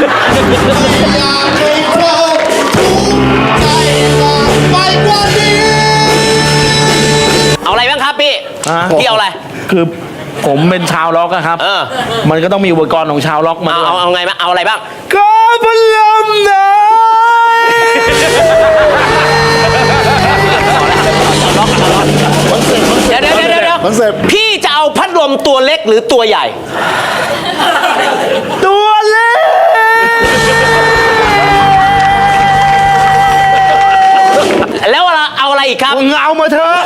อยากให้เธอทุกข์ใจมากไปกว่านี้เอาอะไรบ้างครับพี่ฮะ พี่เอาอะไร คือผมเป็นชาวล็อกอะครับ เออ มันก็ต้องมีอุปกรณ์ของชาวล็อกมาเอาด้วยเอาเอาไงบ้างเอาอะไรบ้าง ก็พัดลมหน่อยเดี๋ยวเดี๋ยวเดี๋ยวเดี๋ยวคอนเซ็ปต์ พี่จะเอาพัดลมตัวเล็กหรือตัวใหญ่ อะไรอีกครับเงามาเถอะ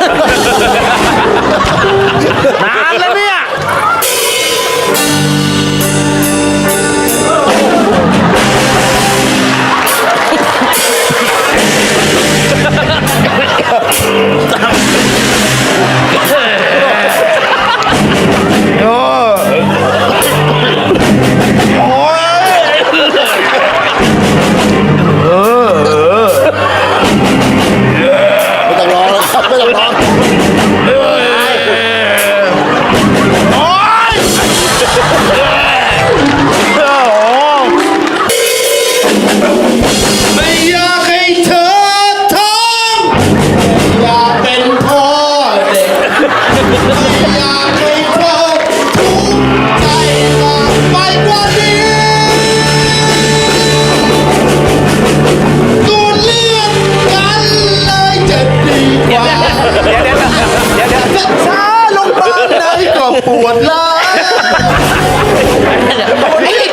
หรอองอยไม่อยากให้เธอท้องอยากเป็นพ่อเด็กอยาก ปวดร้าวปว